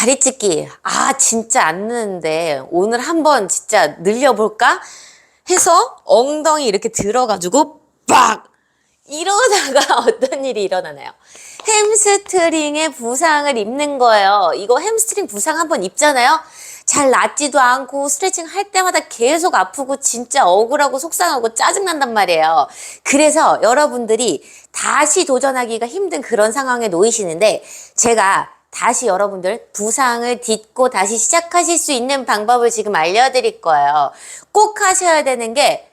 다리 찢기 아 진짜 안 느는데 오늘 한번 진짜 늘려볼까 해서 엉덩이 이렇게 들어가지고 빡 이러다가 어떤 일이 일어나나요? 햄스트링에 부상을 입는 거예요. 이거 햄스트링 부상 한번 입잖아요. 잘 낫지도 않고 스트레칭 할 때마다 계속 아프고 진짜 억울하고 속상하고 짜증난단 말이에요. 그래서 여러분들이 다시 도전하기가 힘든 그런 상황에 놓이시는데 제가 다시 여러분들 부상을 딛고 다시 시작하실 수 있는 방법을 지금 알려드릴 거예요. 꼭 하셔야 되는 게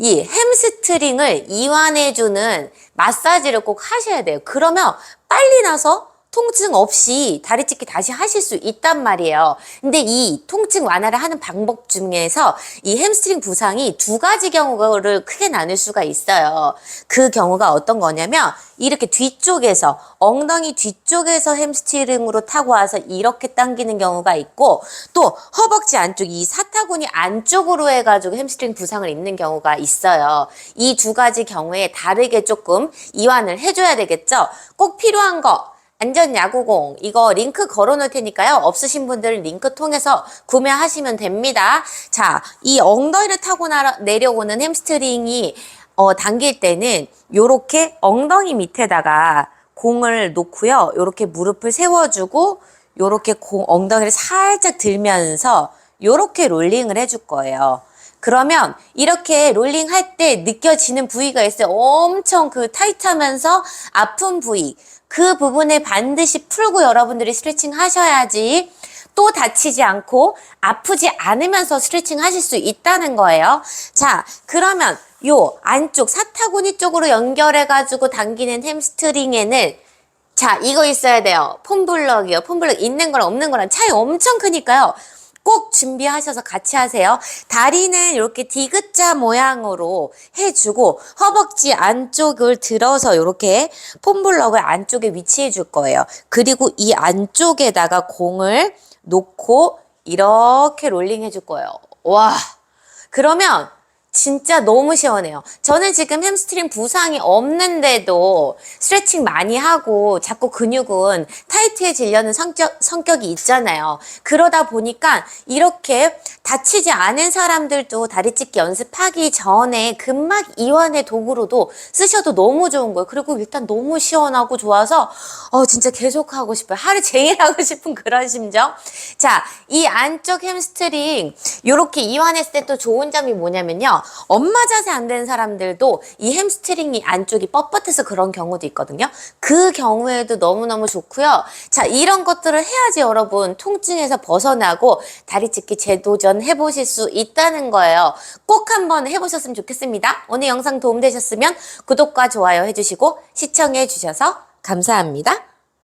이 햄스트링을 이완해주는 마사지를 꼭 하셔야 돼요. 그러면 빨리 나서 통증 없이 다리 찢기 다시 하실 수 있단 말이에요. 근데 이 통증 완화를 하는 방법 중에서 이 햄스트링 부상이 두 가지 경우를 크게 나눌 수가 있어요. 그 경우가 어떤 거냐면 이렇게 뒤쪽에서 엉덩이 뒤쪽에서 햄스트링으로 타고 와서 이렇게 당기는 경우가 있고 또 허벅지 안쪽 이 사타구니 안쪽으로 해가지고 햄스트링 부상을 입는 경우가 있어요. 이 두 가지 경우에 다르게 조금 이완을 해줘야 되겠죠. 꼭 필요한 거 안전 야구공 이거 링크 걸어 놓을 테니까요. 없으신 분들 링크 통해서 구매하시면 됩니다. 자, 이 엉덩이를 타고 나, 내려오는 햄스트링이 어, 당길 때는 요렇게 엉덩이 밑에다가 공을 놓고요. 요렇게 무릎을 세워주고 요렇게 공, 엉덩이를 살짝 들면서 요렇게 롤링을 해줄 거예요. 그러면 이렇게 롤링 할 때 느껴지는 부위가 있어요. 엄청 그 타이트하면서 아픈 부위. 그 부분을 반드시 풀고 여러분들이 스트레칭 하셔야지 또 다치지 않고 아프지 않으면서 스트레칭 하실 수 있다는 거예요. 자, 그러면 요 안쪽 사타구니 쪽으로 연결해가지고 당기는 햄스트링에는 자, 이거 있어야 돼요. 폼블럭이요. 폼블럭 있는 거랑 없는 거랑 차이 엄청 크니까요. 꼭 준비하셔서 같이 하세요. 다리는 이렇게 디귿자 모양으로 해주고 허벅지 안쪽을 들어서 이렇게 폼블럭을 안쪽에 위치해 줄 거예요. 그리고 이 안쪽에다가 공을 놓고 이렇게 롤링 해줄 거예요. 와. 그러면 진짜 너무 시원해요. 저는 지금 햄스트링 부상이 없는데도 스트레칭 많이 하고 자꾸 근육은 타이트해지려는 성격, 성격이 있잖아요. 그러다 보니까 이렇게 다치지 않은 사람들도 다리 찢기 연습하기 전에 근막 이완의 도구로도 쓰셔도 너무 좋은 거예요. 그리고 일단 너무 시원하고 좋아서 어 진짜 계속 하고 싶어요. 하루 종일 하고 싶은 그런 심정. 자, 이 안쪽 햄스트링 이렇게 이완했을 때 또 좋은 점이 뭐냐면요. 엄마 자세 안 되는 사람들도 이 햄스트링이 안쪽이 뻣뻣해서 그런 경우도 있거든요. 그 경우에도 너무너무 좋고요. 자, 이런 것들을 해야지 여러분 통증에서 벗어나고 다리 찢기 재도전 해보실 수 있다는 거예요. 꼭 한번 해보셨으면 좋겠습니다. 오늘 영상 도움되셨으면 구독과 좋아요 해주시고 시청해 주셔서 감사합니다.